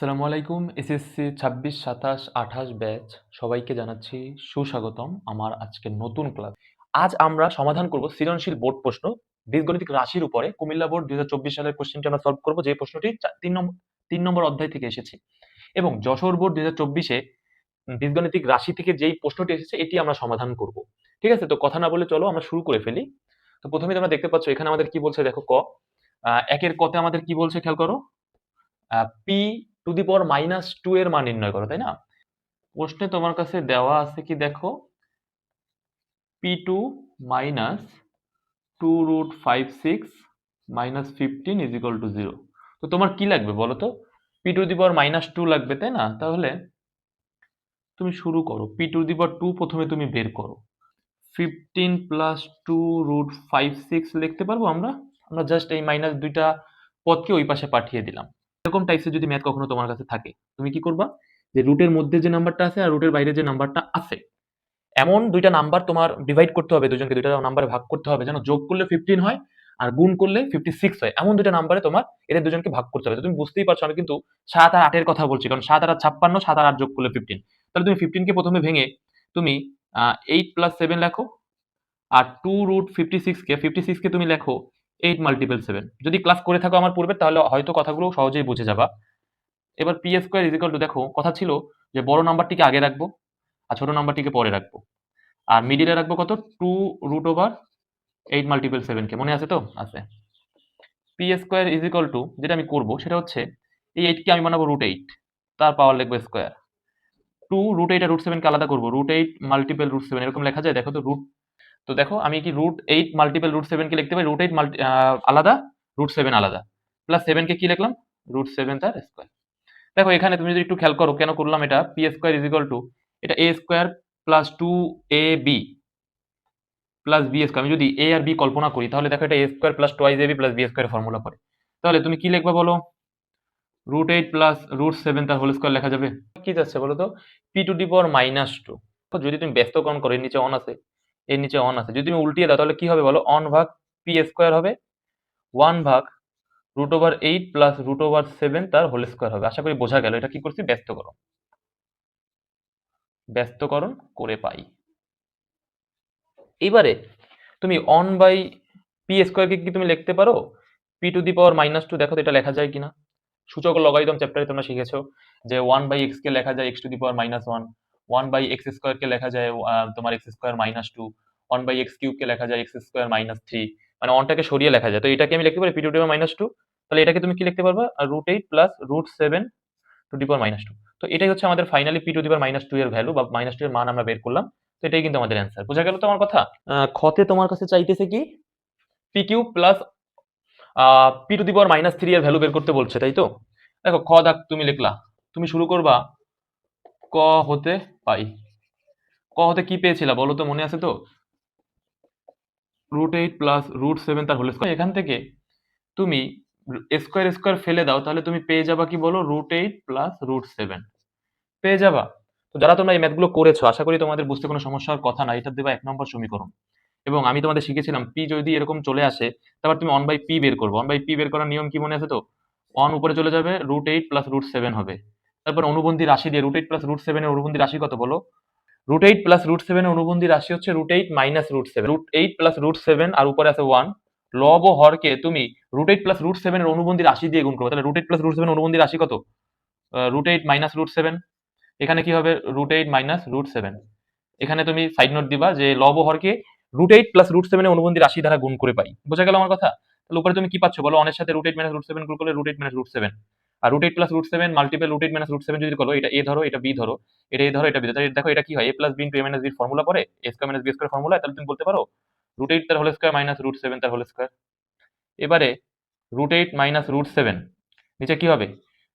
আসসালামু আলাইকুম, এসএসসি ছাব্বিশ, সাতাশ, আঠাশ ব্যাচ সবাইকে জানাচ্ছি সুস্বাগতম আমার আজকের নতুন ক্লাস। আজ আমরা সমাধান করব সৃজনশীল বোর্ড প্রশ্ন। বীজগণিতিক রাশির উপরে কুমিল্লা বোর্ড দুই সালের কোশ্চেনটি আমরা সলভ করব, যে প্রশ্নটি তিন নম্বর তিন নম্বর অধ্যায় থেকে এসেছে। এবং যশোর বোর্ড দুই হাজার চব্বিশে বীজগণিতিক রাশি থেকে যেই প্রশ্নটি এসেছে, এটি আমরা সমাধান করব। ঠিক আছে? তো কথা না বলে চলো, আমরা শুরু করে ফেলি। তো প্রথমে তোমরা দেখতে পাচ্ছ, এখানে আমাদের কি বলছে দেখো ক। একের কতে আমাদের কি বলছে খেয়াল করো? P to the power minus two এর মান নির্ণয় করো, তাই না? প্রশ্নে তোমার কাছে দেওয়া আছে কি দেখো? P two minus two root five six minus fifteen is equal to zero তো তোমার কি লাগবে বলো তো? P to the power minus two লাগবে, তাই না? তাহলে তুমি শুরু করো। P to the power two প্রথমে তুমি বের করো। Fifteen plus two root five six লিখতে পারব আমরা? আমরা জাস্ট এই মাইনাস দুইটা পদকে ওই পাশে পাঠিয়ে দিলাম। এরকম টাইপসের যদি ম্যাথ কখনো তোমার কাছে থাকে, তুমি কি করবা? যে রুটের মধ্যে যে নাম্বারটা আছে আর রুটের বাইরে যে নাম্বারটা আছে, এমন দুইটা নাম্বার তোমার ডিভাইড করতে হবে, দুজনকে দুইটা নাম্বারে ভাগ করতে হবে, যেন যোগ করলে ফিফটিন হয় আর গুণ করলে ফিফটি সিক্স হয়। এমন দুইটা নাম্বারে তোমার এদের দুজনকে ভাগ করতে হবে। তুমি বুঝতেই পারছ, আমি কিন্তু সাত আর আটের কথা বলছি, কারণ সাত আর ছাপ্পান্ন, সাত আর আট যোগ করলে ফিফটিন তাহলে তুমি ফিফটিনকে প্রথমে ভেঙে তুমি এইট প্লাস সেভেন লেখো, আর টু রুট ফিফটি সিক্সকে ফিফটি সিক্সকে তুমি লেখো এইট মাল্টিপল সেভেন যদি ক্লাস করে থাকো আমার পূর্বে তাহলে হয়তো কথাগুলো সহজেই বুঝে যাবা। এবার পি স্কোয়ার ইজিক্যাল টু দেখো, কথা ছিল যে বড় নাম্বারটিকে আগে রাখব আর ছোট নাম্বারটিকে পরে রাখব। আর মিডিলে রাখব কত? Two root over eight multiple সেভেনকে মনে আছে তো? আছে। পি স্কোয়ার ইজিক্যাল টু যেটা আমি করব, সেটা হচ্ছে এই এইটকে আমি বানাবো রুট এইট তার পাওয়ার লিখব স্কোয়ার টু রুট এইট আর রুট সেভেনকে আলাদা করব। Root eight multiple root seven এরকম লেখা যায়। দেখো তো রুট তো দেখো, আমি কি রুট এইট মাল্টিপল রুট সেভেনকে লিখতে পারি? রুট এইট মাল্টি আলাদা? রুট সেভেন আলাদা। প্লাস সেভেনকে কি লিখলাম? রুট সেভেন তার স্কোয়ার দেখো, এখানে তুমি যদি একটু খেয়াল করো, কেন করলাম এটা? P square is equal to এটা A square plus two A B plus B square আমি যদি এ আর বি কল্পনা করি, তাহলে দেখো এটা A square plus twice A B plus B square formula পড়ে তাহলে তুমি কি লিখবা বলো? Root eight plus root seven তার হোল স্কোয়ার লেখা যাবে। কি যাচ্ছে বলো তো? P to the power minus two যদি তুমি ব্যস্তকরণ করো নিচে অন আছে। এর নিচে অন আছে। যদি তুমি উল্টিয়ে দাও, তাহলে কি হবে বলো? অন ভাগ পি স্কোয়ার হবে। ওয়ান ভাগ root over eight plus root over seven তার হোল স্কোয়ার হবে। আশা করি বোঝা গেল। এটা কি করছি? ব্যস্তকরণ। ব্যস্তকরণ করে পাই। এবারে তুমি অন বাই পি স্কোয়ারকে কি তুমি লিখতে পারো? P to the power minus two দেখো এটা লেখা যায় কিনা। সূচক লগারিদম চ্যাপ্টারে তোমরা শিখেছো যে ওয়ান বাই এক্স কে লেখা যায় X to the power minus one one by X স্কোয়ারকে লেখা যায় তোমার X square minus two one by X কিউবকে লেখা যায় এক্স স্কোয়ার মাইনাস থ্রি মানে অনটাকে সরিয়ে লেখা যায়। তো এটাকে আমি লিখতে পারি P to power minus two তাহলে এটাকে তুমি কি লিখতে পারবা? Root eight plus root seven to power minus two তো এটাই হচ্ছে আমাদের finally P to power minus two এর ভ্যালু বা মাইনাস টু এর মান আমরা বের করলাম। তো এটাই কিন্তু আমাদের অ্যান্সার বোঝা গেল তো আমার কথা? খতে তোমার কাছে চাইতেছে কি? P Q plus P to the power minus three এর ভ্যালু বের করতে বলছে তাই তো? দেখো খ দাগ তুমি লিখলা। তুমি শুরু করবা ক হতে পাই। ক হতে কি পেয়েছিলা বলো তো, মনে আছে তো? Root eight plus root seven তার হোল স্কোয়ার এখান থেকে তুমি স্কোয়ার স্কোয়ার ফেলে দাও, তাহলে তুমি পেয়ে যাবা কি বলো? Root eight plus root seven পেয়ে যাবা। তো যারা তোমরা এই ম্যাথগুলো করেছ, আশা করি তোমাদের বুঝতে কোনো সমস্যার কথা না এটা দেবা এক নম্বর সমীকরণ। এবং আমি তোমাদের শিখেছিলাম পি যদি এরকম চলে আসে, তারপর তুমি অন বাই পি বের করব। অন বাই পি বের করার নিয়ম কি মনে আছে তো? অন উপরে চলে যাবে root eight plus root seven হবে। তারপর অনুবন্ধী রাশি দিয়ে রুট এইট প্লাস রুট সেভেনের অনুবন্ধী রাশি কত বলো রুট এইট প্লাস রুট সেভেনের অনুবন্ধী রাশি হচ্ছে root eight minus root seven root eight plus root seven আর উপরে আছে ওয়ান লব ও হরকে তুমি রুট এইট প্লাস রুট সেভেনের অনুবন্ধী রাশি দিয়ে গুণ করবে তাহলে root eight plus root seven অনুবন্ধী রাশি কত root eight minus root seven এখানে কি হবে root eight minus root seven এখানে তুমি সাইড নোট দিবা যে লব ও হরকে রুট এইট প্লাস রুট সেভেনের অনুবন্ধী রাশি দ্বারা গুণ করে পাই বোঝা গেল আমার কথা তাহলে উপরে তুমি কি পাচ্ছ বলো অনেক সাথে root eight minus root seven গুণ করলে root eight minus root seven আর root eight plus root seven multiple root eight minus root seven যদি করো, এটা এ ধরো, এটা বি ধরো, এটা এ ধরো, এটা বি ধরো দেখো এটা কি হয়? A plus B into A minus বির ফর্মুলা পরে A square minus B square formula তাহলে তুমি বলতে পারো রুট এইট তার whole square minus root seven তার হোল স্কোয়ার এবারে root eight minus root seven নিচে কি হবে?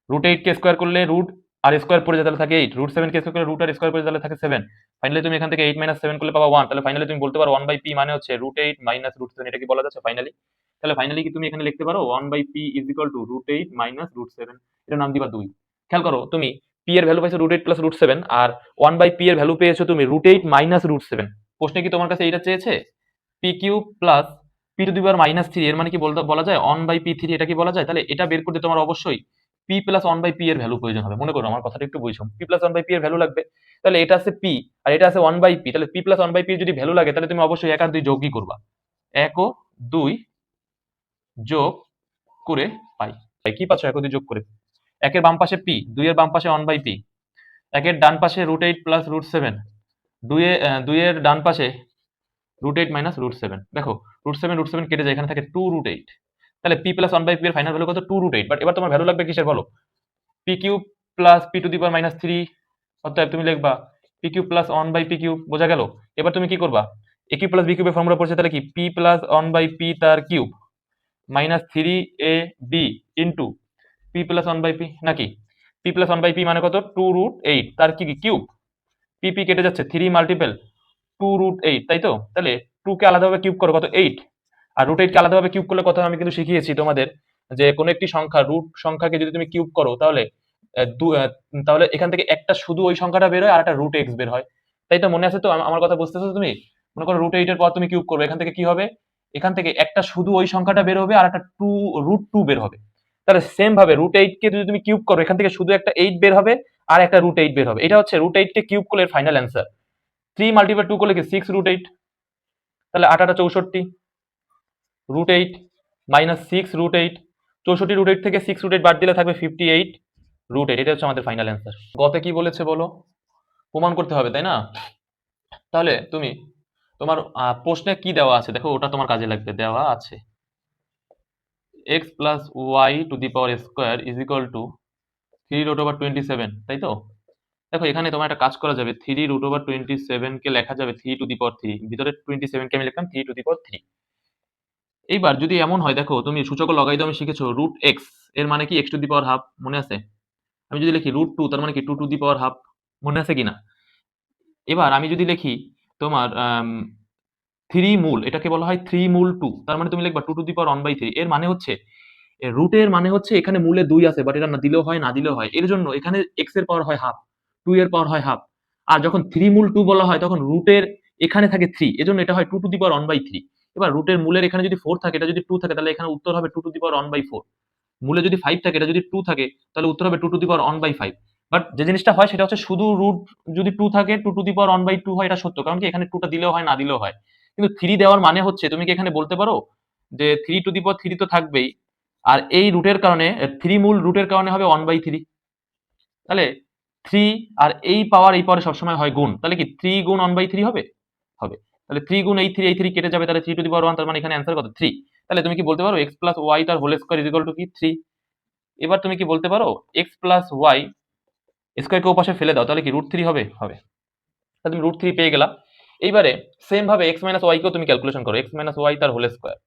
রুট এইট কে স্কোয়ার করলে রুট আর স্কোয়ার পড়ে যায়, তাহলে থাকে এইট রুট সেভেন কে স্কোয়ার করলে রুট আর স্কোয়ার পড়ে তাহলে থাকে সেভেন ফাইনালি তুমি এখান থেকে এইট মাইনাস সেভেন করলে পাবা ওয়ান তাহলে ফাইনালি তুমি বলতে পারো ওয়ান বাই পি মানে হচ্ছে root eight minus root seven এটা কি বলা যাচ্ছে ফাইনালি তাহলে ফাইনালি কি তুমি এখানে লিখতে পারো? One by P is equal to root eight minus root seven এটা নাম দিবা দুই। খেয়াল করো, তুমি পি এর ভ্যালু পাইছো root eight plus root seven R one by P এর ভ্যালু পেয়েছ তুমি root eight minus root seven প্রশ্নে কি তোমার কাছে এটা চেয়েছে? P Q plus P to the power minus three এর মানে কি বলা যায় ওয়ান বাই পি থ্রি এটা কি বলা যায়? তাহলে এটা বের করতে তোমার অবশ্যই P plus one by P এর ভ্যালু প্রয়োজন হবে। মনে করো, আমার কথাটা একটু বুঝছ P plus one by P এর ভ্যালু লাগবে। তাহলে এটা আছে পি আর এটা আছে ওয়ান বাই পি তাহলে P plus one by P যদি ভ্যালু লাগে, তাহলে তুমি অবশ্যই এক আর দুই যোগই করবা? এক ও দুই যোগ করে পাই। তাই কি পাচ্ছ? এক দুই যোগ করে। একের বাম পাশে পি দুইয়ের বাম পাশে ওয়ান বাই পি একের ডান পাশে root eight plus root seven আহ, দুইয়ের ডান পাশে root eight minus root seven দেখো রুট সেভেন রুট সেভেন কেটে যায় এখানে থাকে টু রুট এইট তাহলে P plus one by P এর ফাইনাল ভ্যালু কত? টু রুট এইট বাট এবার তোমার ভ্যালু লাগবে কিসের বলো? P cube plus P to the power minus three অতএব তুমি লিখবা P cube plus one by P cube বোঝা গেল? এবার তুমি কি করবা? এ কিউব প্লাস বি কিউবের ফর্মুলা পড়ছে তাহলে কি? P plus one by P তার cube minus three A B into P plus one by P নাকি? P plus one by P মানে কত? টু রুট এইট তার কি কিউব পি পি কেটে যাচ্ছে। Three multiple two root eight তাই তো? তাহলে টু কে আলাদাভাবে কিউব করো, কত? এইট আর রুট এইট কে আলাদাভাবে কিউব করলে কথা আমি কিন্তু শিখিয়েছি তোমাদের যে কোনো একটি সংখ্যা রুট সংখ্যাকে যদি তুমি কিউব করো, তাহলে তাহলে এখান থেকে একটা শুধু ওই সংখ্যাটা বের হয় আর একটা রুট এক্স বের হয়। তাই তো? মনে আছে তো? আম- আমার কথা বুঝতেছো তুমি? মনে করো রুট এইটের পর তুমি কিউব করবে। এখান থেকে কি হবে? এখান থেকে একটা শুধু ওই সংখ্যাটা বের হবে আর একটা টু রুট টু বের হবে। তাহলে সেম ভাবে রুট এইট কে যদি তুমি কিউব করো, এখান থেকে শুধু একটা এইট বের হবে আর একটা রুট এইট বের হবে। এটা হচ্ছে রুট এইট কে কিউব করলে final answer three multiply two করলে কি সিক্স রুট এইট তাহলে আটাটা চৌষট্টি root eight minus six root eight চৌষট্টি রুট এইট থেকে সিক্স রুট এইট বাদ দিলে থাকবে ফিফটি এইট রুট এইট এটা হচ্ছে আমাদের ফাইনাল অ্যান্সার গতে কি বলেছে বলো? প্রমাণ করতে হবে, তাই না? তাহলে তুমি তোমার প্রশ্নে কি দেওয়া আছে? দেখো, ওটা তোমার কাজে লাগবে। দেওয়া আছে। X plus Y to the power square is equal to three root over twenty seven তাই তো? দেখো, এখানে তোমার একটা কাজ করা যাবে। থ্রি রুট ওভার টোয়েন্টি সেভেনকে লেখা যাবে three to the power three ভিতরে টোয়েন্টি সেভেনকে আমি লিখলাম three to the power three এইবার যদি এমন হয়, দেখো, তুমি সূচক লগাই আমি শিখেছো রুট এক্সের মানে কি X to the power half মনে আছে? আমি যদি লিখি রুট টু তার মানে কি two to the power half মনে আছে কিনা? এবার আমি যদি লিখি তোমার থ্রি মূল এটাকে বলা হয় থ্রি মূল টু তার মানে তুমি লিখবা two to the power one by three এর মানে হচ্ছে রুটের মানে হচ্ছে এখানে মূলে দুই আছে বাট এটা না দিলেও হয়, না দিলেও হয়, এর জন্য এখানে এক্সের পাওয়ার হয় হাফ টু এর পাওয়ার হয় হাফ আর যখন থ্রি মূল টু বলা হয়, তখন রুটের এখানে থাকে থ্রি এজন্য এটা হয় two to the power one by three এবার রুটের মূলের এখানে যদি ফোর থাকে, এটা যদি টু থাকে, তাহলে এখানে উত্তর হবে two to the power one by four মূলে যদি ফাইভ থাকে, এটা যদি টু থাকে, তাহলে উত্তর হবে two to the power one by five but যে জিনিসটা হয় সেটা হচ্ছে শুধু রুট যদি টু থাকে two to the power one by two হয়, এটা সত্য। কারণ কি? এখানে টুটা দিলেও হয়, না দিলেও হয়। কিন্তু থ্রি দেওয়ার মানে হচ্ছে, তুমি কি এখানে বলতে পারো? যে three to the power three তো থাকবেই। আর এই রুটের কারণে থ্রি মূল রুটের কারণে হবে ওয়ান বাই থ্রি তাহলে থ্রি আর এই পাওয়ার এই পাওয়ার সবসময় হয় গুণ। তাহলে কি থ্রি গুণ ওয়ান বাই থ্রি হবে? হবে। তাহলে থ্রি গুণ এই থ্রি এই থ্রি কেটে যাবে, তাহলে three to the power one তার মানে এখানে অ্যান্সার কত? থ্রি তাহলে তুমি কি বলতে পারো? এক্স প্লাস ওয়াই তার হোল স্কোয়ার ইজ টু কি? থ্রি এবার তুমি কি বলতে পারো? এক্স প্লাস ওয়াই স্কোয়ারকে ওপাশে ফেলে দাও, তাহলে কি রুট থ্রি হবে? হবে। তাহলে তুমি রুট থ্রি পেয়ে গেলা। এইবারে সেম ভাবে এক্স মাইনাস ওয়াইকেও তুমি ক্যালকুলেশন করো। এক্স মাইনাস ওয়াই তার হোল স্কোয়ার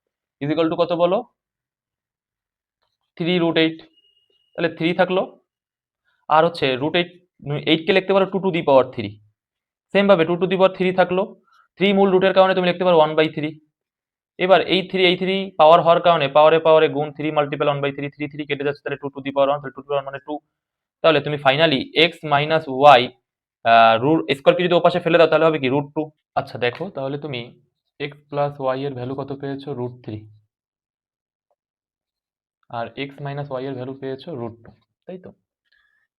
ইজ টু কত বলো? থ্রি রুট এইট তাহলে থ্রি থাকল। আর হচ্ছে রুট এইট এইটকে লিখতে পারো two to the power three same ভাবে two to the power three থাকল। থ্রি মূল রুটের কারণে তুমি লিখতে পারো ওয়ান বাই থ্রি এবার এই থ্রি এই থ্রি পাওয়ার হওয়ার কারণে পাওয়ারে পাওয়ারে গুণ three multiple one by three three three কেটে যাচ্ছে, তাহলে two to the power one two two মানে টু তাহলে তুমি finally X minus Y root স্কোয়ারকে যদি ওপাশে ফেলে দাও তাহলে হবে কি? রুট টু আচ্ছা দেখো, তাহলে তুমি এক্স প্লাস ওয়াই এর ভ্যালু কত পেয়েছ? রুট থ্রি আর এক্স মাইনাস ওয়াই এর ভ্যালু পেয়েছ? রুট টু তাই তো?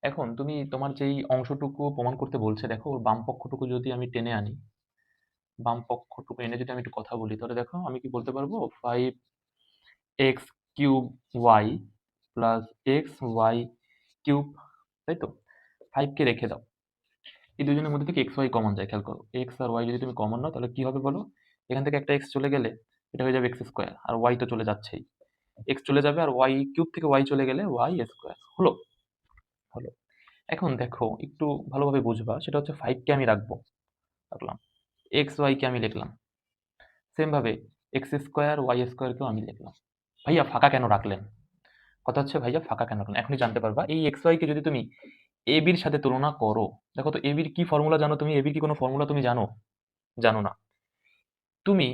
এখন তুমি তোমার যেই অংশটুকু প্রমাণ করতে বলছে, দেখো, ওর বাম পক্ষটুকু যদি আমি টেনে আনি, বাম পক্ষটুকু এনে যদি আমি একটু কথা বলি, তাহলে দেখো, আমি কি বলতে পারব? Five x cube y plus x y cube তাই তো ফাইভকে রেখে দাও। এই দুজনের মধ্যে থেকে এক্স ওয়াই কমন যায়, খেয়াল করো। এক্স আর ওয়াই যদি তুমি কমন নাও, তাহলে কি হবে বলো? এখান থেকে একটা এক্স চলে গেলে এটা হয়ে যাবে এক্স স্কোয়ার আর ওয়াই তো চলে যাচ্ছেই। এক্স চলে যাবে আর ওয়াই কিউব থেকে ওয়াই চলে গেলে ওয়াই স্কোয়ার হলো? হলো। এখন দেখো, একটু ভালোভাবে বুঝবা, সেটা হচ্ছে ফাইভকে আমি রাখব, রাখলাম। এক্স ওয়াইকে আমি লিখলাম। সেম ভাবে এক্স স্কোয়ার ওয়াই স্কোয়ারকেও আমি লিখলাম। ভাইয়া, ফাঁকা কেন রাখলেন? কথা হচ্ছে ভাইয়া ফাঁকা কেন রাখলেন? এখনই জানতে পারবা। এই এক্স ওয়াইকে যদি তুমি এ বির সাথে তুলনা করো, দেখো তো এ বির কি ফর্মুলা জানো তুমি? এ বির কি কোনো ফর্মুলা তুমি জানো? জানো না। তুমি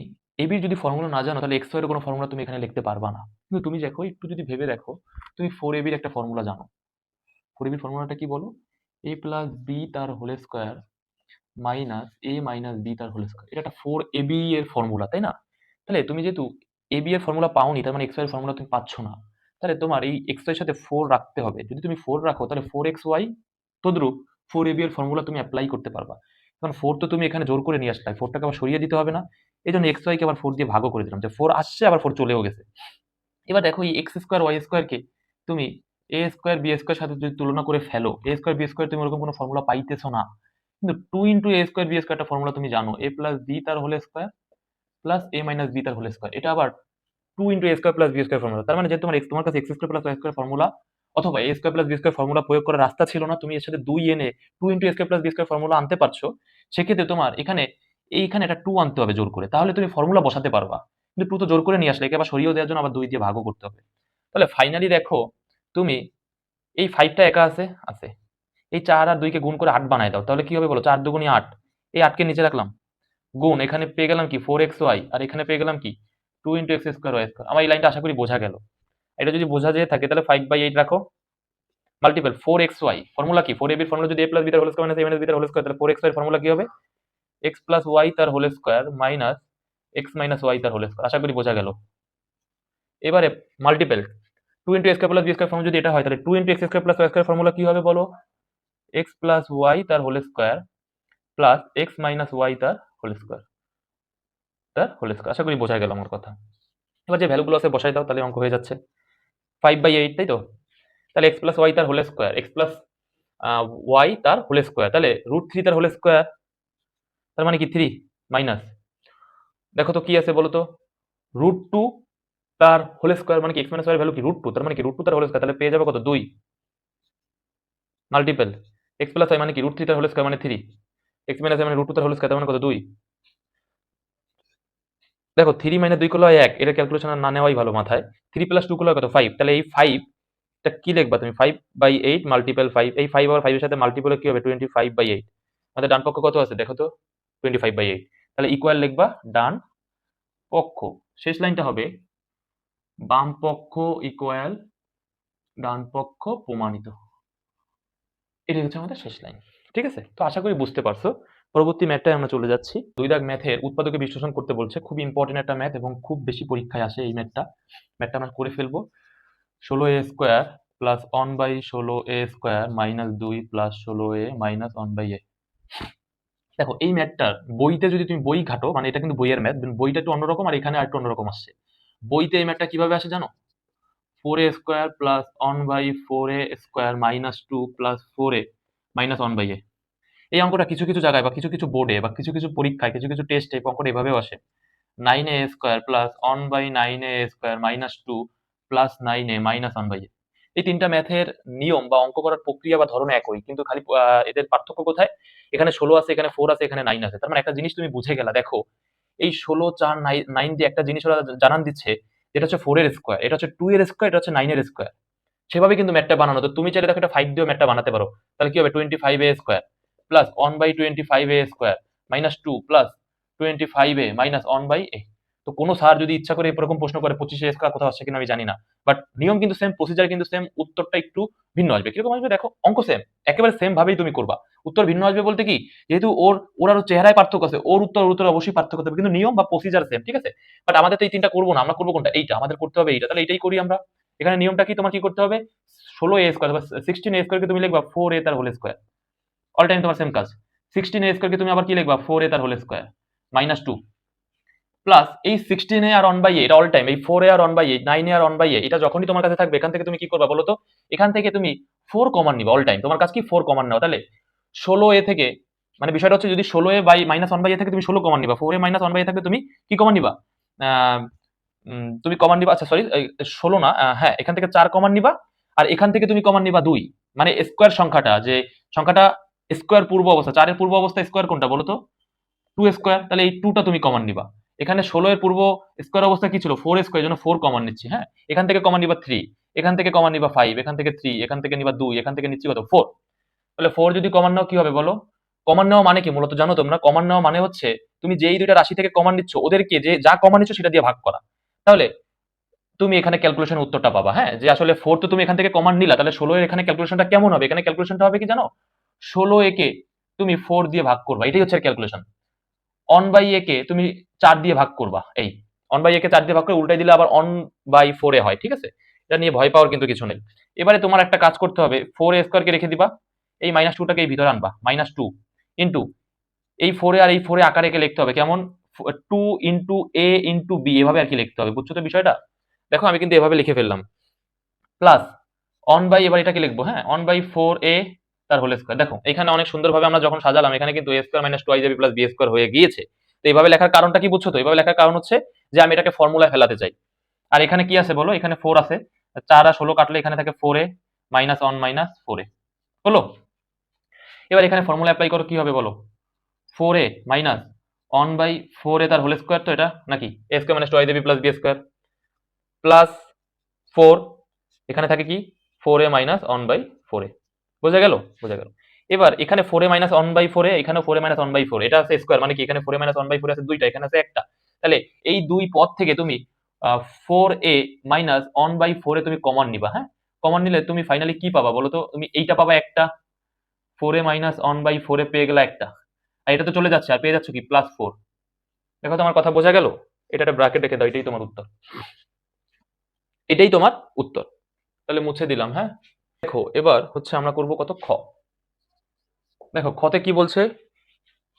এ বির যদি ফর্মুলা না জানো, তাহলে এক্স ওয়াইয়ের কোনো ফর্মুলা তুমি এখানে লিখতে পারবা না। কিন্তু তুমি দেখো, একটু যদি ভেবে দেখো, তুমি ফোর এ বির একটা ফর্মুলা জানো। ফোর এ বির ফর্মুলাটা কি বলো? এ প্লাস বি তার whole square minus a minus b তার হোল স্কোয়ার এটা একটা ফোর এ বি এর ফর্মুলা তাই না? তাহলে তুমি যেহেতু এ বি এর ফর্মুলা পাওনি, তার মানে এক্স ওয়াই এর ফর্মুলা তুমি পাচ্ছ না। তাহলে তোমার এই এক্সের সাথে ফোর রাখতে হবে। যদি তুমি ফোর রাখো, তাহলে ফোর এক্স ওয়াই তদ্রুপ ফোর এবি এর ফর্মুলা তুমি অ্যাপ্লাই করতে পারবা। কারণ ফোর তো তুমি এখানে জোর করে নিয়ে আসলে ফোরটাকে আবার সরিয়ে দিতে হবে না। এই জন্য এক্স ওয়াইকে আবার ফোর দিয়ে ভাগও করে দিলাম। যে ফোর আসছে, আবার ফোর চলেও গেছে। এবার দেখো এই এক্স স্কোয়ার ওয়াই স্কোয়ারকে তুমি এ স্কোয়ার বি স্কোয়ার সাথে যদি তুলনা করে ফেলো এ স্কোয়ার বি স্কোয়ার তুমি ওরকম কোনো ফর্মুলা পাইতেছো না। কিন্তু two into a square b square একটা ফর্মুলা তুমি জানো। এ প্লাস বি তার whole square plus a minus b তার হোল স্কোয়ার এটা আবার two into a square plus b square formula তার মানে যে তোমার তোমার কাছে x square plus y square formula অথবা a square plus b square formula প্রয়োগ করার রাস্তা ছিল না, তুমি এর সাথে দুই এনে two into square plus b square formula আনতে পারছ, সেক্ষেত্রে তোমার এখানে, এইখানে একটা টু আনতে হবে জোর করে। তাহলে তুমি ফর্মুলা বসাতে পারবা। কিন্তু টু তো জোর করে নিয়ে আসলে একে আবার সরিয়েও দেওয়ার জন্য আবার দুই দিয়ে ভাগও করতে হবে। তাহলে ফাইনালি দেখো, তুমি এই ফাইভটা একা আছে? আছে। এই চার আর দুইকে গুণ করে আট বানায় দাও। তাহলে কি হবে বলো? চার দুগুণি আট। এই আটকে নিচে রাখলাম। গুণ, এখানে পেয়ে গেলাম কি? ফোর এক্স ওয়াই আর এখানে পেয়ে গেলাম কি? Two into x square y square আমার এই লাইনটা আশা করি বোঝা গেল। এটা যদি বোঝা যেয়ে থাকে, তাহলে ফাইভ বাই এইট রাখো। Multiple four x y formula কি? ফোর এবির ফর্মুলা যদি a plus bitter whole square minus a minus bitter whole square তাহলে ফোর এক্স ওয়াই ফর্মুলা কি হবে? এক্স প্লাস ওয়াই তার whole square minus x minus y তার whole square আশা করি বোঝা গেল। এবারে multiple two into x plus b square formula যদি এটা হয়, তাহলে two into x square plus y square formula কি হবে বলো? এক্স প্লাস ওয়াই তার whole square plus x minus y তার হোল স্কোয়ার তার হোল স্কোয়ার আশা করি বোঝা গেল আমার কথা। এবার যে ভ্যালুগুলো আছে বসাই দাও, তাহলে অঙ্ক হয়ে যাচ্ছে। ফাইভ বাই এইট তাই তো? তাহলে এক্স প্লাস ওয়াই তার whole square x plus y তার হোল স্কোয়ার তাহলে রুট থ্রি তার হোল স্কোয়ার তার মানে কি থ্রি মাইনাস দেখো তো কি আছে বলো তো? রুট টু তার হোল স্কোয়ার মানে কি? এক্স মাইনাস ওয়াই ভ্যালু কি? রুট টু তার মানে কি? রুট টু তার হোল স্কোয়ার তাহলে পেয়ে যাবে কত? দুই। মাল্টিপল এক্স প্লাস ওয়াই মানে কি? রুট থ্রি তার হোল স্কোয়ার মানে থ্রি এক্স মাইনাস মানে রুট টু তার হোল স্কোয়ার মানে কত? দুই। দেখো থ্রি মাইনাস দুই করলে হয় এক। এটা ক্যালকুলেশন না নেওয়াই ভালো মাথায়। থ্রি প্লাস টু করলে কত? ফাইভ তাহলে এই ফাইভ এটা কি লিখবা তুমি? Five by eight multiple five এই ফাইভ আর ফাইভের সাথে মাল্টিপল কি হবে? টোয়েন্টি ফাইভ বাই এইট আমাদের ডান পক্ষ কত আছে? দেখো তো টোয়েন্টি ফাইভ বাই এইট তাহলে ইকুয়াল লিখবা ডান পক্ষ। শেষ লাইনটা হবে, বাম পক্ষ ইকুয়াল ডান পক্ষ প্রমাণিত। এটাই হচ্ছে আমাদের শেষ লাইন। ঠিক আছে? তো আশা করি বুঝতে পারছ। পরবর্তী ম্যাথটায় আমরা চলে যাচ্ছি। দুই দাগ ম্যাথের উৎপাদকে বিশ্লেষণ করতে বলছে। খুব ইম্পর্টেন্ট একটা ম্যাথ এবং খুব বেশি পরীক্ষায় আসে এই ম্যাথটা ম্যাথটা আমরা করে ফেলব। ষোলো a square plus one by ষোলো এ স্কোয়ার মাইনাস দুই প্লাস ষোলো a minus one by a দেখো, এই ম্যাথটার বইতে যদি তুমি বই ঘাটো মানে এটা কিন্তু বইয়ের ম্যাথ বইটা একটু অন্যরকম আর এখানে একটু অন্যরকম আসছে। বইতে এই ম্যাথটা কীভাবে আসে জানো? Four a square plus one by four a square minus two plus four a minus one by a এই অঙ্কটা কিছু কিছু জায়গায় বা কিছু কিছু বোর্ডে বা কিছু কিছু পরীক্ষায়, কিছু কিছু টেস্টে অঙ্কটা এভাবেও আসে। Nine a square plus one by nine a square minus two plus nine a minus one by a এই তিনটা ম্যাথের নিয়ম বা অঙ্ক করার প্রক্রিয়া বা ধরন একই, কিন্তু খালি এদের পার্থক্য কোথায়? এখানে ষোলো আছে, এখানে ফোর আছে, এখানে নাইন আছে। তার মানে একটা জিনিস তুমি বুঝে গেলা, দেখো, এই ষোলো, চার নাইন দিয়ে একটা জিনিস ওরা জানান দিচ্ছে, এটা হচ্ছে ফোর এর স্কোয়ার এটা হচ্ছে টু এর স্কোয়ার এটা হচ্ছে নাইন এর স্কোয়ার সেভাবে কিন্তু ম্যাটটা বানানো, তো তুমি চাইলে দেখো একটা ফাইভ দিয়েও ম্যাটটা বানাতে পারো। তাহলে কি হবে? Twenty five a square plus one by twenty five a square minus two plus twenty five a minus one by a তো কোনো স্যার যদি ইচ্ছা করে এরকম প্রশ্ন করে, পঁচিশে স্কোয়ার কোথাও আসছে কিনা আমি জানি না। বাট নিয়ম কিন্তু সেম প্রসিজার কিন্তু সেম উত্তরটা একটু ভিন্ন আসবে। কীরকম আসবে দেখো, অঙ্ক সেম একেবারে সেম ভাবেই তুমি করবা। উত্তর ভিন্ন আসবে বলতে কি, যেহেতু ওর ওর আরও চেহারায় পার্থক্য আছে, ওর উত্তর উত্তর অবশ্যই পার্থক্য হবে কিন্তু নিয়ম বা প্রসিজার সেম ঠিক আছে? বাট আমাদের তো এই তিনটা করব না, আমরা করব কোনটা? এইটা, আমাদের করতে হবে এইটা। তাহলে এটাই করি আমরা। এখানে নিয়মটা কি তোমার কি করতে হবে? ষোলো এ স্কোয়ার বা সিক্সটিন এ স্কোয়ারকে তুমি লিখবা ফোর এ তার হোল স্কোয়ার অল টাইম তোমার সেম কাজ। সিক্সটিন এ স্কোয়ারকে তুমি আবার কি লিখবা? ফোর এ তার whole square minus two plus এই সিক্সটিন এ আর অন বাই এটা অল টাইম এই ফোর এ আর অন বাই নাইন এ আর অন বাই এ এটা যখনই তোমার কাছে থাকবে, এখান থেকে তুমি কি করবা বলো তো এখান থেকে তুমি ফোর কমান নিবা অল টাইম তোমার কাছে কি? ফোর কমান নাও, তাহলে ষোলো এ থেকে মানে বিষয়টা হচ্ছে যদি ষোলো a by minus one by a থেকে, তুমি ষোলো কমান নিবা। Four a minus one by থাকলে তুমি কি কমান নিবা? তুমি কমান নিবা আচ্ছা সরি ষোলো না হ্যাঁ এখান থেকে চার কমান নিবা, আর এখান থেকে তুমি কমান নিবা দুই। মানে স্কোয়ার সংখ্যাটা, যে সংখ্যাটা স্কোয়ার পূর্ব অবস্থা, চারের পূর্ব অবস্থা স্কোয়ার কোনটা বলো তো? টু স্কোয়ার তাহলে এই টুটা তুমি কমান নিবা। এখানে ষোলো এর পূর্ব স্কোয়ার অবস্থা কি ছিল? ফোর স্কোয়ার জন্য ফোর কমান নিচ্ছি হ্যাঁ? এখান থেকে কমান নিবা থ্রি এখান থেকে কমান নিবা ফাইভ এখান থেকে থ্রি এখান থেকে নিবা দুই, এখান থেকে নিচ্ছি কত? ফোর তাহলে ফোর যদি কমান নাও, কি হবে বলো? কমান নেওয়া মানে কি? মূলত জানো তোমরা কমান নেওয়া মানে হচ্ছে তুমি যেই দুইটা রাশি থেকে কমান নিচ্ছ, ওদেরকে যে, যা কমান নিচ্ছ সেটা দিয়ে ভাগ করা। তাহলে তুমি এখানে ক্যালকুলেশন উত্তরটা পাবা হ্যাঁ? যে আসলে ফোর তো তুমি এখান থেকে কমান নিলা, তাহলে ষোলো এখানে ক্যালকুলেশনটা কেমন হবে? এখানে ক্যালকুলেশনটা হবে কি জানো? ষোলো একে তুমি ফোর দিয়ে ভাগ করবা, এটাই হচ্ছে ক্যালকুলেশন অন বাই একে তুমি চার দিয়ে ভাগ করবা, এই। অন বাই একে চার দিয়ে ভাগ করে উল্টাই দিলে আবার অন বাই ফোরে হয়, ঠিক আছে? এটা নিয়ে ভয় পাওয়ার কিন্তু কিছু নেই। এবারে তোমার একটা কাজ করতে হবে ফোর এ স্কোয়ারকে রেখে দিবা, এই মাইনাস টুটাকে এই ভিতরে আনবা মাইনাস টু ইন্টু এই ফোরে আর এই ফোরে আকারে একে লিখতে হবে, কেমন? Two into a into b এভাবে আর কি লিখতে হবে, বুঝছ তো বিষয়টা? দেখো আমি কিন্তু এভাবে লিখে ফেললাম। প্লাস অন বাই এবার এটাকে লিখব হ্যাঁ? অন বাই ফোর এ তার হোল স্কোয়ার দেখো, এখানে অনেক সুন্দরভাবে আমরা যখন সাজালাম, এখানে কিন্তু a square minus two i plus b square হয়ে গিয়েছে। তো এইভাবে লেখার কারণটা কি বুঝছ তো? এইভাবে লেখার কারণ হচ্ছে যে আমি এটাকে ফর্মুলায় ফেলাতে চাই। আর এখানে কি আছে বলো? এখানে ফোর আছে। চার আর ষোলো কাটলে এখানে থাকে four a minus one minus four a হলো? এবার এখানে ফর্মুলা অ্যাপ্লাই করো, কি হবে বলো? Four a minus one by four a তার হোল স্কোয়ার তো এটা নাকি? A square minus two i দেবি plus b square plus four এখানে থাকে কি? Four a minus one by four a বোঝা গেল? বোঝা গেল। এবার এখানে four a minus one by four এখানে four minus one by four এটা আছে স্কোয়ার মানে কি? এখানে four minus one by four আছে দুইটা, এখানে আছে একটা। তাহলে এই দুই পদ থেকে তুমি four a minus one by four তুমি কমন নিবা হ্যাঁ? কমন নিলে তুমি ফাইনালি কি পাবা বলো তো? তুমি এইটা পাবা একটা। Four a minus one by four a পেয়ে গেলে একটা। আর এটা তো চলে যাচ্ছে, আর পেয়ে যাচ্ছ কি? প্লাস ফোর দেখো তোমার কথা বোঝা গেল? এটা একটা ব্র্যাকেট রেখে দাও, এটাই তোমার উত্তর। এটাই তোমার উত্তর। তাহলে মুছে দিলাম হ্যাঁ? দেখো, এবার হচ্ছে আমরা করব কত? খ। দেখো, খতে কি বলছে?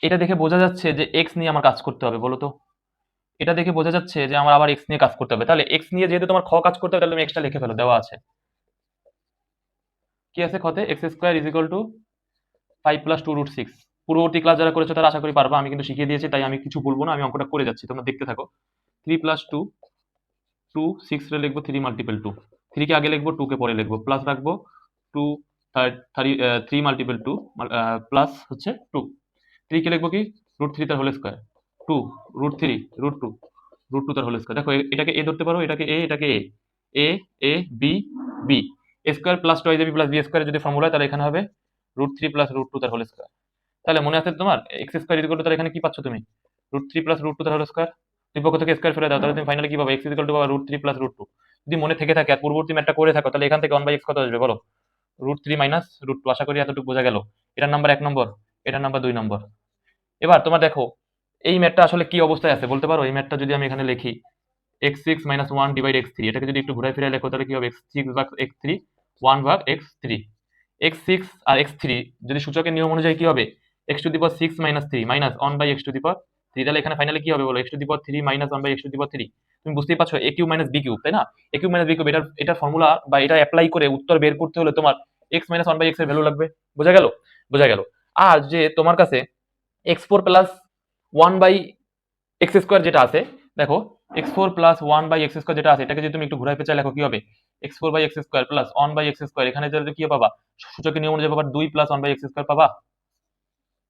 এটা দেখে বোঝা যাচ্ছে যে এক্স নিয়ে আমার কাজ করতে হবে, বলো তো। এটা দেখে বোঝা যাচ্ছে যে আমার আবার এক্স নিয়ে কাজ করতে হবে। তাহলে এক্স নিয়ে যেহেতু তোমার খ কাজ করতে হবে, তাহলে তুমি এক্সটা লিখে ফেলো, দেওয়া আছে। কি আছে খতে? X square is equal to five plus two root six পূর্ববর্তী ক্লাস যারা করেছ, তারা আশা করি পারবা। আমি কিন্তু শিখিয়ে দিয়েছি, তাই আমি কিছু বলব না, আমি অঙ্কটা করে যাচ্ছি। তোমরা দেখতে থাকো। Three plus two two six রে লিখব থ্রি মাল্টিপল টু থ্রিকে আগে লিখব টুকে পরে লিখব। প্লাস রাখব two thirty three multiple two plus হচ্ছে টু থ্রিকে লিখব কি? রুট থ্রি তার whole square two root three root two root two তার হোল স্কোয়ার দেখো এটাকে এ ধরতে পারো, এটাকে এ এটাকে a. A a b b square plus two b plus b square যদি ফর্মুলা তাহলে এখানে হবে root three plus root two তার হোল স্কোয়ার তাহলে মনে আছে তোমার? এক্স স্কোয়ার ইকুয়াল টু তাহলে এখানে কি পাচ্ছ তুমি? Root three plus root two তার হোল স্কোয়ার দুই পক্ষ থেকে স্কোয়ার ফেলে দাও, তাহলে তুমি ফাইনালি কি পাবে? এক্স ইকুয়াল টু পাবা root three plus root two যদি মনে থেকে থাকে আর পূর্ববর্তী ম্যাটটা করে থাকো, তাহলে এখান থেকে ওয়ান বাই এক্স কত আসবে বলো? Root three minus root two আশা করি এতটুকু বোঝা গেল। এটার নাম্বার এক নম্বর এটার নাম্বার দুই নম্বর এবার তোমার দেখো, এই ম্যাটটা আসলে কি অবস্থায় আছে বলতে পারো? এই ম্যাটটা যদি আমি এখানে লিখি x six minus one divide x three এটাকে যদি একটু ঘুরাই ফিরে লেখো, তাহলে কি হবে? এক্স সিক্স ভাগ এক্স থ্রি ওয়ান ভাগ এক্স থ্রি এক্স সিক্স আর এক্স থ্রি যদি সূচকের নিয়ম অনুযায়ী কি হবে? X to the power six minus three minus one by x to the power three তাহলে এখানে ফাইনালি কি হবে বলো? X to the power three minus one by x to the power three তুমি বুঝতেই পারছ a cube minus b cube, তাই না? A cube minus b cube, এটার এটা ফর্মুলা বা এটা অ্যাপ্লাই করে উত্তর বের করতে হলে তোমার এক্স মাইনাস ওয়ান বাই এক্সের ভ্যালু লাগবে। বোঝা গেল? বোঝা গেল। আর যে তোমার কাছে x four plus one by x square যেটা আছে, দেখো x four plus one by x square যেটা আছে, এটাকে যদি তুমি একটু ঘুরাই পেঁচায় লেখো, কি হবে? X four by x square plus one by x square এখানে যদি কি পাবা? সূচকের নিয়ম অনুযায়ী পাবা, দুই plus one by x square পাবা।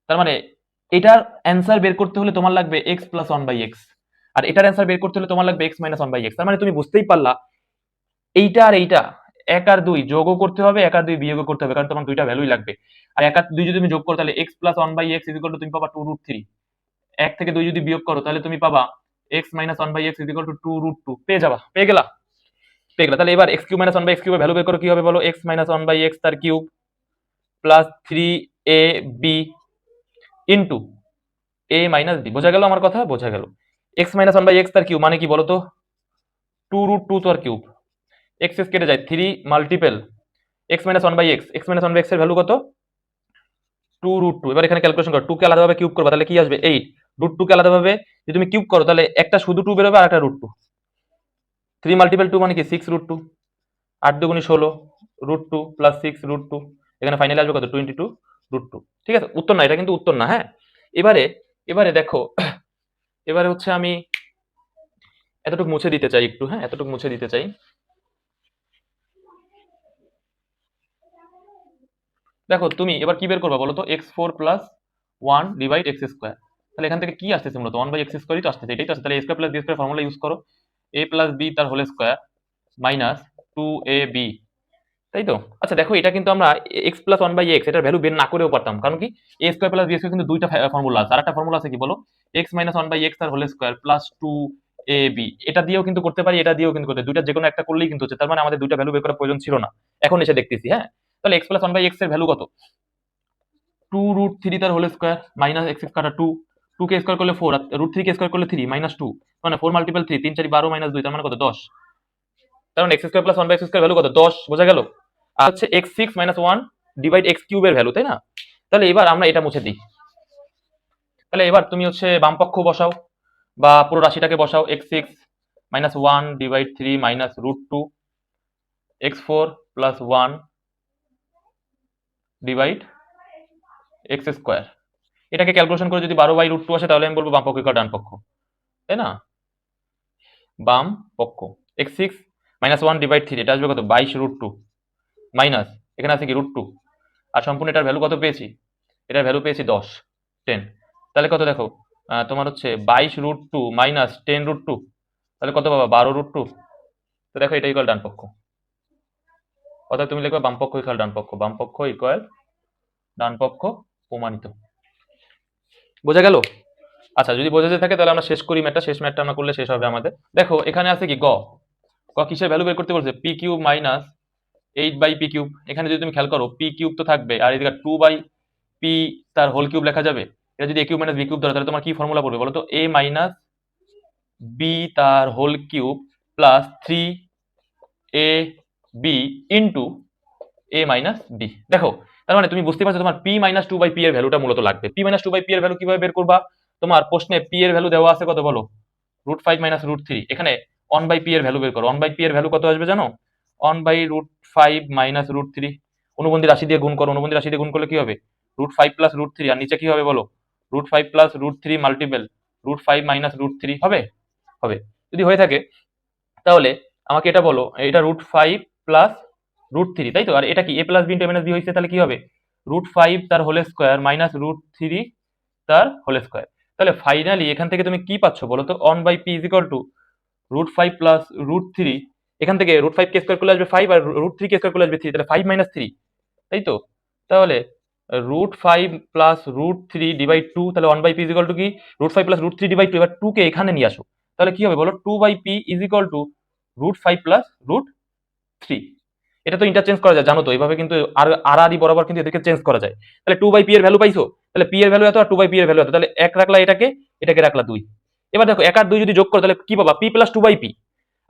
তার মানে এটার অ্যান্সার বের করতে হলে তোমার লাগবে x plus one by x আর এটার অ্যান্সার বের করতে হলে তোমার লাগবে x minus one by x তার মানে তুমি বুঝতেই পারলা এইটা আর এইটা, এক আর দুই যোগও করতে হবে, এক আর দুই বিয়োগও করতে হবে, কারণ তোমার দুইটা ভ্যালুই লাগবে। আর এক আর দুই যদি তুমি যোগ করো, তাহলে x plus one by x is equal to তুমি পাবা টু রুট থ্রি এক থেকে দুই যদি বিয়োগ করো, তাহলে তুমি পাবা x minus one by x is equal to two root two পেয়ে যাবা, পেয়ে গেলা। পেয়ে গেলা, তাহলে এবার x cube minus one by x কিউবের ভ্যালু বের করো, কি হবে বলো? X minus one by x তার cube plus three a b into a minus b বোঝা গেল আমার কথা? বোঝা গেল। X minus one by x তার কিউব মানে কি বলো তো টু রুট টু আর কিউব এক্স এক্স কেটে যায় three multiple x minus one by x x minus one by এক্সের ভ্যালু কত? টু রুট টু এবার এখানে ক্যালকুলেশন করো। টু কে আলাদাভাবে কিউব করবা, তাহলে কি আসবে? এইট রুট টু কে আলাদাভাবে যদি তুমি কিউব করো, তাহলে একটা শুধু টু বেরোবে আর একটা root two three multiple two মানে কি? সিক্স রুট টু আট দুগুণি ষোলো root two plus six root two এখানে ফাইনালি আসবে কত? টোয়েন্টি টু রুট টু ঠিক আছে? উত্তর না, এটা কিন্তু উত্তর না হ্যাঁ? এবারে এবারে দেখো এবারে হচ্ছে আমি এতটুকু মুছে দিতে চাই একটু হ্যাঁ এতটুকু মুছে দিতে চাই। দেখো, তুমি এবার কি বের করবা বলো তো? X four plus one divide x square তাহলে এখান থেকে কি আসতেছে মূলত? ওয়ান বাই এক্স স্কোয়ারই তো আসতেছে, এটাই তো আসছে। তাহলে square plus B square formula use করো। এ প্লাস বি তার whole square minus two A B তাই তো? আচ্ছা দেখো, এটা কিন্তু আমরা X plus one by X এটার ভ্যালু বের না করেও পারতাম। কারণ কি? A square plus B square কিন্তু দুইটা ফর্মুলা আছে। আর একটা ফর্মুলা আছে কি বলো? X minus one by X তার whole square plus two A B এটা দিয়েও কিন্তু করতে পারি, এটা দিয়েও কিন্তু করতে দুইটা যে কোনো একটা করলেই কিন্তু হচ্ছে। তার মানে আমাদের দুইটা ভ্যালু বের করার প্রয়োজন ছিল না। এখন এসে দেখতেছি হ্যাঁ? তাহলে এক্স প্লাস ওয়ান বাই এক্সের ভ্যালু কত? টু রুট থ্রি তার whole square minus X square two two কে স্কোয়ার করলে ফোর রুট থ্রি কে স্কোয়ার করলে থ্রি মাইনাস টু মানে ফোর মাল্টিপল থ্রি তিন চারি বারো মাইনাস দুই, তার মানে কত? দশ। কারণ X square plus one by X square value কত? দশ। বোঝা গেল? আর হচ্ছে X six minus one divide X কিউবের ভ্যালু তাই না? তাহলে এবার আমরা এটা মুছে দিই। তাহলে এবার তুমি হচ্ছে বামপক্ষ বসাও বা পুরো রাশিটাকে বসাও X six minus one divide three minus root two X four plus one divide X square এটাকে ক্যালকুলেশন করে যদি বারো বাই রুট টু আসে, তাহলে আমি বলব বাম পক্ষ ডান পক্ষ, তাই না? বাম পক্ষ X six minus one divide three এটা আসবে কত? বাইশ রুট টু মাইনাস, এখানে আছে কি রুট টু আর সম্পূর্ণ এটার ভ্যালু কত পেয়েছি? এটার ভ্যালু পেয়েছি দশ টেন তাহলে কত দেখো? তোমার হচ্ছে বাইশ root two minus ten root two তাহলে কত পাবা? বারো রুট টু তো দেখো এটা ইকুয়াল ডান পক্ষ অর্থাৎ তুমি লিখবে বাম পক্ষ ইকুয়াল ডান পক্ষ বাম পক্ষ ইকুয়াল ডান পক্ষ প্রমাণিত। বোঝা গেল? আচ্ছা যদি বোঝা যেতে থাকে, তাহলে আমরা শেষ করি ম্যাটটা শেষ ম্যাটটা আমরা করলে শেষ হবে আমাদের। দেখো, এখানে আছে কি গ। গ কিসের ভ্যালু বের করতে বলছে? P Q minus eight by P cube এখানে যদি তুমি খেয়াল করো পি কিউব তো থাকবে, আর এদিকে টু বাই পি তার হোল কিউব লেখা যাবে। এটা যদি A cube minus B cube ধরো, তাহলে তোমার কি ফর্মুলা পড়বে বলো তো? এ মাইনাস বি তার whole cube plus three A B into A minus B দেখো, তার মানে তুমি বুঝতে পারছ তোমার P minus two by P এর ভ্যালুটা মূলত লাগবে। P minus two by P এর ভ্যালু কীভাবে বের করবা? তোমার প্রশ্নে পি এর ভ্যালু দেওয়া আছে কত বলো? Root five minus root three এখানে অন বাই পি এর ভ্যালু বের করো। অন বাই পি এর ভ্যালু কত আসবে জানো? One by root five minus root three অনুবন্ধী রাশি দিয়ে গুণ করো, অনুবন্ধী রাশি দিয়ে গুণ করলে কি হবে? Root five plus root three আর নিচে কি হবে বলো? Root five plus root three multiple root five minus root three হবে? হবে। যদি হয়ে থাকে, তাহলে আমাকে এটা বলো, এটা root five plus root three তাই তো? আর এটা কি A plus B into minus B হয়েছে, তাহলে কি হবে? রুট ফাইভ তার whole square minus root three তার হোল স্কোয়ার তাহলে ফাইনালি এখান থেকে তুমি কি পাচ্ছ বলো তো? One by P equal two root five plus root three এখান থেকে রুট ফাইভ কে স্কোয়ার করলে আসবে ফাইভ আর রুট থ্রি কে স্কোয়ার করলে আসবে থ্রি তাহলে ফাইভ মাইনাস থ্রি তাই তো? তাহলে root five plus root three divide two তাহলে one by P equal two কি? Root five plus root three divide two এবার টু কে এখানে নিয়ে আসো। তাহলে কি হবে বলো? Two by P equal two root five plus root three এটা তো ইন্টারচেঞ্জ করা যায়, জানো তো? এইভাবে কিন্তু আর আর আরই বরাবর কিন্তু এদেরকে চেঞ্জ করা যায়। তাহলে টু বাই পি এর ভ্যালু পাইছো? তাহলে পি এর ভ্যালু এত আর টু বাই পি এর ভ্যালু এত? তাহলে এক রাখলা এটাকে এটাকে রাখলা দুই। এবার দেখো, এক আর দুই যদি যোগ করো, তাহলে কি পাবা? P plus two by P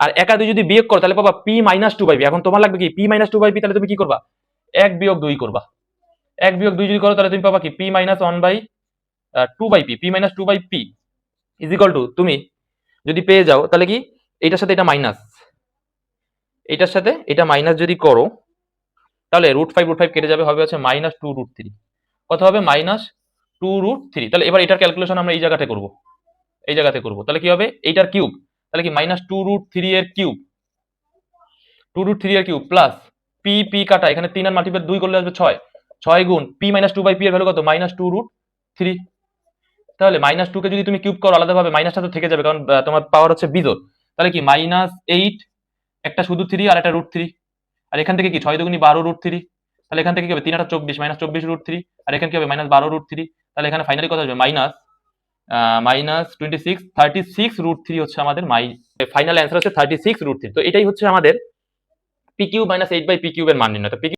আর একা দুই যদি বিয়োগ করো, তাহলে পাবা পি মাইনাস টু বাই এখন তোমার লাগবে কি? P minus two by P তাহলে তুমি কি করবা? এক বিয়োগ দুই করবা। এক বিয়োগ দুই যদি করো, তাহলে তুমি পাবা কি? P minus one by two by P P minus two by P equal two তুমি যদি পেয়ে যাও, তাহলে কি? এটার সাথে এটা মাইনাস এটার সাথে এটা মাইনাস যদি করো, তাহলে রুট ফাইভ রুট ফাইভ কেটে যাবে, হবে হচ্ছে মাইনাস টু রুট থ্রি কত হবে মাইনাস টু রুট থ্রি তাহলে এবার এটার ক্যালকুলেশন আমরা এই জায়গাতে করব। এই জায়গাতে করব। তাহলে কি হবে? এইটার কিউব তাহলে কি মাইনাস টু রুট থ্রি এর কিউব টু রুট থ্রি এর কিউব প্লাস পি পি কাটা, এখানে তিন আর মাল্টিপল দুই করলে আসবে ছয়। ছয় গুণ P minus two by P এর ভ্যালু কত? মাইনাস টু রুট থ্রি তাহলে মাইনাস টু কে যদি তুমি কিউব করো, আলাদাভাবে মাইনাসটা তো থেকে যাবে, কারণ তোমার পাওয়ার হচ্ছে বিজোর তাহলে কি মাইনাস এইট একটা শুধু থ্রি আর একটা রুট থ্রি আর এখান থেকে কি ছয় দুগুনি বারো রুট থ্রি তাহলে এখান থেকে কি হবে? তিন আটা চব্বিশ মাইনাস চব্বিশ রুট থ্রি আর এখানে কি হবে? মাইনাস বারো রুট থ্রি তাহলে এখানে ফাইনালি কত আসবে? Minus minus twenty six thirty six root three হচ্ছে আমাদের মাই ফাইনাল অ্যান্সার হচ্ছে থার্টি সিক্স রুট থ্রি তো এটাই হচ্ছে আমাদের P Q minus eight by P কিউবের মান নির্ণয়। তো